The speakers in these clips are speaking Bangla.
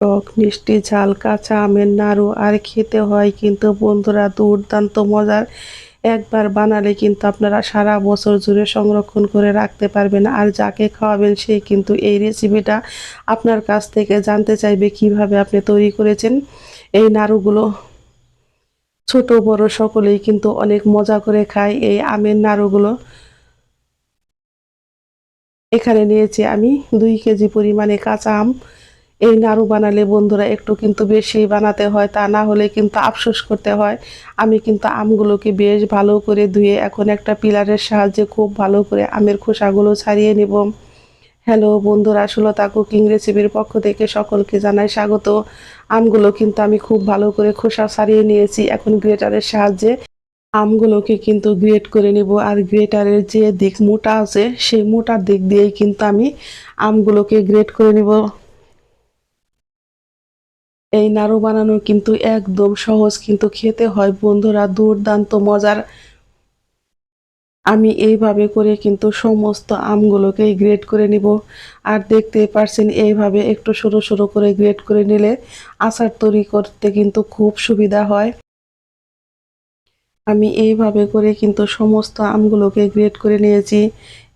টক, মিষ্টি, ঝাল, কাঁচা আমের নাড়ু আর খেতে হয় কিন্তু বন্ধুরা দুর্দান্ত মজার। একবার বানালে কিন্তু আপনারা সারা বছর জুড়ে সংরক্ষণ করে রাখতে পারবেন আর যাকে খাওয়াবেন সে কিন্তু এই রেসিপিটা আপনার কাছ থেকে জানতে চাইবে কীভাবে আপনি তৈরি করেছেন। এই নাড়ুগুলো ছোট, বড় সকলেই কিন্তু অনেক মজা করে খায় এই আমের নাড়ুগুলো। এখানে নিয়েছি আমি দুই কেজি পরিমাণে কাঁচা আম। এই নাড়ু বানালে বন্ধুরা একটু কিন্তু বেশি বানাতে হয়, তা না হলে কিন্তু আফসোস করতে হয়। আমি কিন্তু আমগুলোকে বেশ ভালো করে ধুয়ে এখন একটা পিলারের সাহায্যে খুব ভালো করে আমের খোসাগুলো ছাড়িয়ে নেব। হ্যালো বন্ধুরা, সুলতা কুকিং রেসিপির পক্ষ থেকে সকলকে জানাই স্বাগত। আমগুলো কিন্তু আমি খুব ভালো করে খোসা ছাড়িয়ে নিয়েছি এখন গ্রেটারের সাহায্যে। আমগুলোকে কিন্তু গ্রেট করে নিব আর গ্রেটারের যে দিক মোটা আছে, সেই মোটার দিক দিয়েই কিন্তু আমি আমগুলোকে গ্রেট করে নিব। এই নাড়ু বানানো কিন্তু একদম সহজ, কিন্তু খেতে হয় বন্ধুরা দুর্দান্ত মজার। আমি এইভাবে করে কিন্তু সমস্ত আমগুলোকে গ্রেড করে নিব। আর দেখতে পারছেন, এইভাবে একটু সরু সরু করে গ্রেড করে নিলে আচার তৈরি করতে কিন্তু খুব সুবিধা হয়। আমি এইভাবে করে কিন্তু সমস্ত আমগুলোকে গ্রেড করে নিয়েছি।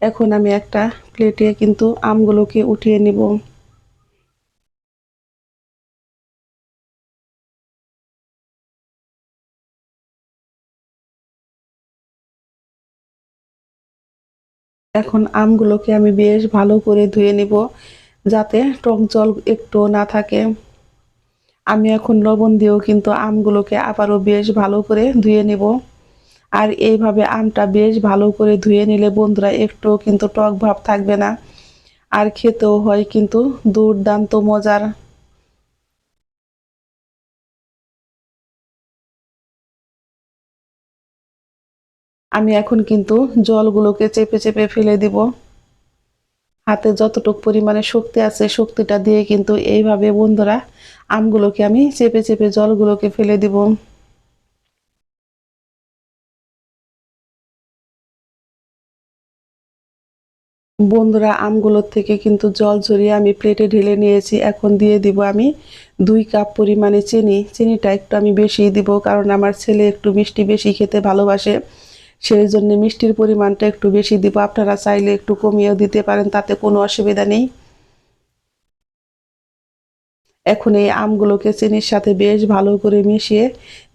এখন আমি একটা প্লেটে কিন্তু আমগুলোকে উঠিয়ে নিব। এখন আমগুলোকে আমি বেশ ভালো করে ধুয়ে নিব যাতে টক জল একটু না থাকে। আমি এখন লবণ দিয়েও কিন্তু আমগুলোকে আবারও বেশ ভালো করে ধুয়ে নিব। আর এইভাবে আমটা বেশ ভালো করে ধুয়ে নিলে বন্ধুরা একটু কিন্তু টক ভাব থাকবে না। আর খেতেও হয় কিন্তু দুর্দান্ত মজার। আমি এখন কিন্তু জলগুলোকে চেপে চেপে ফেলে দিব। হাতে যতটুক পরিমাণে শক্তি আছে, শক্তিটা দিয়ে কিন্তু এইভাবে বন্ধুরা আমগুলোকে আমি চেপে চেপে জলগুলোকে ফেলে দিব। বন্ধুরা, আমগুলোর থেকে কিন্তু জল ঝরিয়ে আমি প্লেটে ঢেলে নিয়েছি। এখন দিয়ে দিব আমি দুই কাপ পরিমাণে চিনি। চিনিটা একটু আমি বেশি দিব, কারণ আমার ছেলে একটু মিষ্টি বেশি খেতে ভালোবাসে। সেই জন্য মিষ্টির পরিমাণটা একটু বেশি দিব। আপনারা চাইলে একটু কমিয়েও দিতে পারেন, তাতে কোনো অসুবিধা নেই। এখন এই আমগুলোকে চিনির সাথে বেশ ভালো করে মিশিয়ে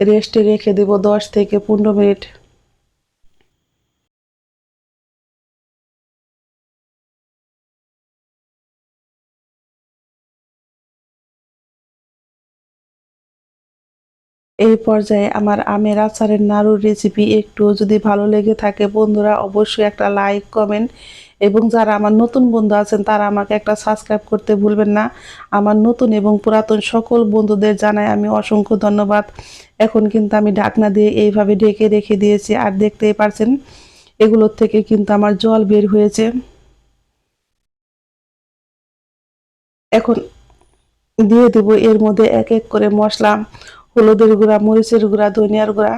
রেস্টে রেখে দেব দশ থেকে পনেরো মিনিট। এই পর্যায়ে আমার আমের আচারের নাড়ুর রেসিপি একটু যদি ভালো লেগে থাকে, বন্ধুরা অবশ্যই একটা লাইক কমেন্ট এবং যারা আমার নতুন বন্ধু আছেন, তারা আমাকে একটা সাবস্ক্রাইব করতে ভুলবেন না। আমার নতুন এবং পুরাতন সকল বন্ধুদের জানাই আমি অসংখ্য ধন্যবাদ। এখন কিন্তু আমি ঢাকনা দিয়ে এইভাবে ঢেকে রেখে দিয়েছি, আর দেখতেই পারছেন এগুলোর থেকে কিন্তু আমার জল বের হয়েছে। এখন দিয়ে দেব এর মধ্যে এক এক করে মশলা। হলুদের গুঁড়া, মরিচের গুঁড়া, ধনিয়ার গুঁড়া।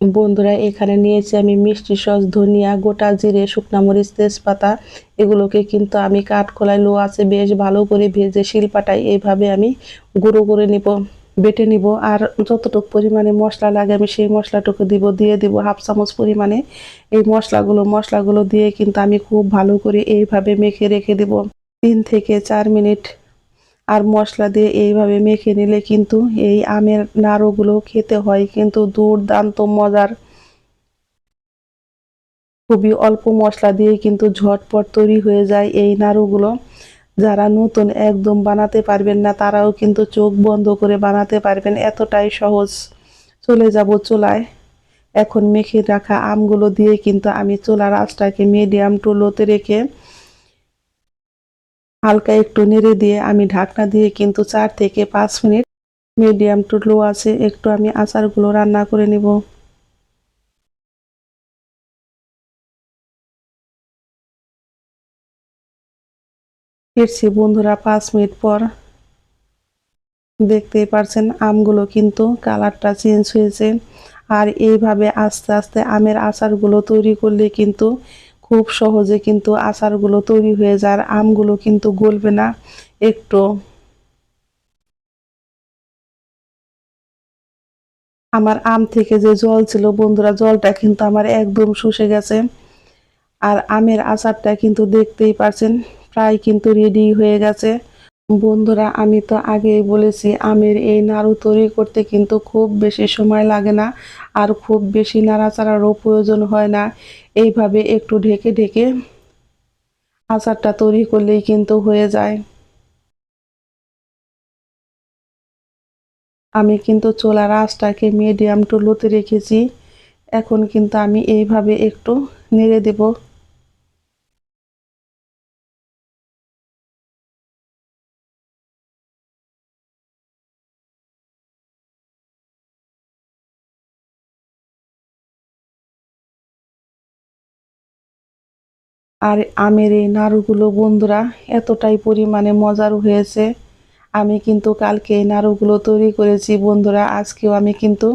বন্ধুরা, এখানে নিয়েছি আমি মিষ্টি সস, ধনিয়া, গোটা জিরে, শুকনা মরিচ, তেজপাতা। এগুলোকে কিন্তু আমি কাঠখোলায় লো আছে, বেশ ভালো করে ভেজে শিলপাটাই এইভাবে আমি গুঁড়ো করে নিব, বেটে নিব। আর যতটুকু পরিমাণে মশলা লাগে আমি সেই মশলাটুকু দিব, দিয়ে দিব হাফ চামচ পরিমাণে। এই মশলাগুলো মশলাগুলো দিয়ে কিন্তু আমি খুব ভালো করে এইভাবে মেখে রেখে দেব। তিন থেকে চার মিনিট আর মশলা দিয়ে এইভাবে মেখে নিলে কিন্তু এই আমের নাড়ুগুলো খেতে হয় কিন্তু দুর্দান্ত মজার। খুবই অল্প মশলা দিয়ে কিন্তু ঝটপট তৈরি হয়ে যায় এই নাড়ুগুলো। যারা নতুন একদম বানাতে পারবেন না, তারাও কিন্তু চোখ বন্ধ করে বানাতে পারবেন, এতটাই সহজ। চলে যাব চুলায়। এখন মেখে রাখা আমগুলো দিয়ে কিন্তু আমি চুলার আঁচটাকে মিডিয়াম টু লোতে রেখে হালকা একটু নেড়ে দিয়ে আমি ঢাকনা দিয়ে কিন্তু চার থেকে পাঁচ মিনিট মিডিয়াম টু লো আছে, একটু আমি আচারগুলো রান্না করে নিব। ফিরছি বন্ধুরা পাঁচ মিনিট পর। দেখতেই পারছেন আমগুলো কিন্তু কালারটা চেঞ্জ হয়েছে। আর এইভাবে আস্তে আস্তে আমের আচারগুলো তৈরি করলে কিন্তু খুব সহজে কিন্তু আচারগুলো তৈরি হয়ে যায়, আর আমগুলো কিন্তু গলবে না একটু। আমার আম থেকে যে জল ছিল, বন্ধুরা, জলটা কিন্তু আমার একদম শুষে গেছে। আর আমের আচারটা কিন্তু দেখতেই পারছেন, প্রায় কিন্তু রেডি হয়ে গেছে। বন্ধুরা, আমি তো আগেই বলেছি, আমের এই নাড়ু তৈরি করতে কিন্তু খুব বেশি সময় লাগে না আর খুব বেশি নাড়াচাড়ারও প্রয়োজন হয় না। এইভাবে একটু ঢেকে ঢেকে আচারটা তৈরি করলেই কিন্তু হয়ে যায়। আমি কিন্তু চোলার আঁচটাকে মিডিয়াম টু লোতে রেখেছি। এখন কিন্তু আমি এইভাবে একটু নেড়ে দেব। আর আমের এই নাড়ুগুলো বন্ধুরা এতটাই পরিমাণে মজার হয়েছে। আমি কিন্তু কালকে এই নাড়ুগুলো তৈরি করেছি বন্ধুরা, আজকেও আমি কিন্তু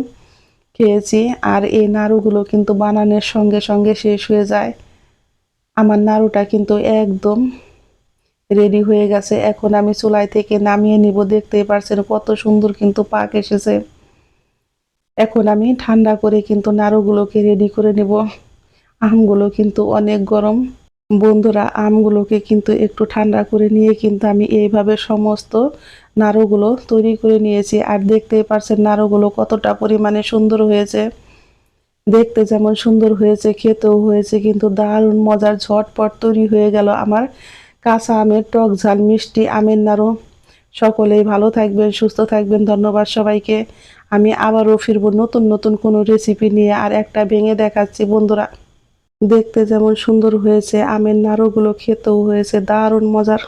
খেয়েছি আর এই নাড়ুগুলো কিন্তু বানানোর সঙ্গে সঙ্গে শেষ হয়ে যায়। আমার নাড়ুটা কিন্তু একদম রেডি হয়ে গেছে। এখন আমি চুলাই থেকে নামিয়ে নিব, দেখতেই পারছেন কত সুন্দর কিন্তু পাক এসেছে। এখন আমি ঠান্ডা করে কিন্তু নাড়ুগুলোকে রেডি করে নেব। আমগুলো কিন্তু অনেক গরম। বন্ধুরা, আমগুলোকে কিন্তু একটু ঠান্ডা করে নিয়ে কিন্তু আমি এইভাবে সমস্ত নাড়ুগুলো তৈরি করে নিয়েছি। আর দেখতেই পারছেন নাড়ুগুলো কতটা পরিমাণে সুন্দর হয়েছে। দেখতে যেমন সুন্দর হয়েছে, খেতেও হয়েছে, কিন্তু দারুণ মজার ঝটপট তৈরি হয়ে গেল আমার কাঁচা আমের টক ঝাল মিষ্টি আমের নাড়ু। সকলেই ভালো থাকবেন, সুস্থ থাকবেন, ধন্যবাদ সবাইকে। আমি আবারও ফিরবো নতুন নতুন কোনো রেসিপি নিয়ে আর একটা ভেঙে দেখাচ্ছি। বন্ধুরা দেখতে যেমন সুন্দর হয়েছে আমের নাড়ুগুলো খেতেও হয়েছে দারুণ মজার।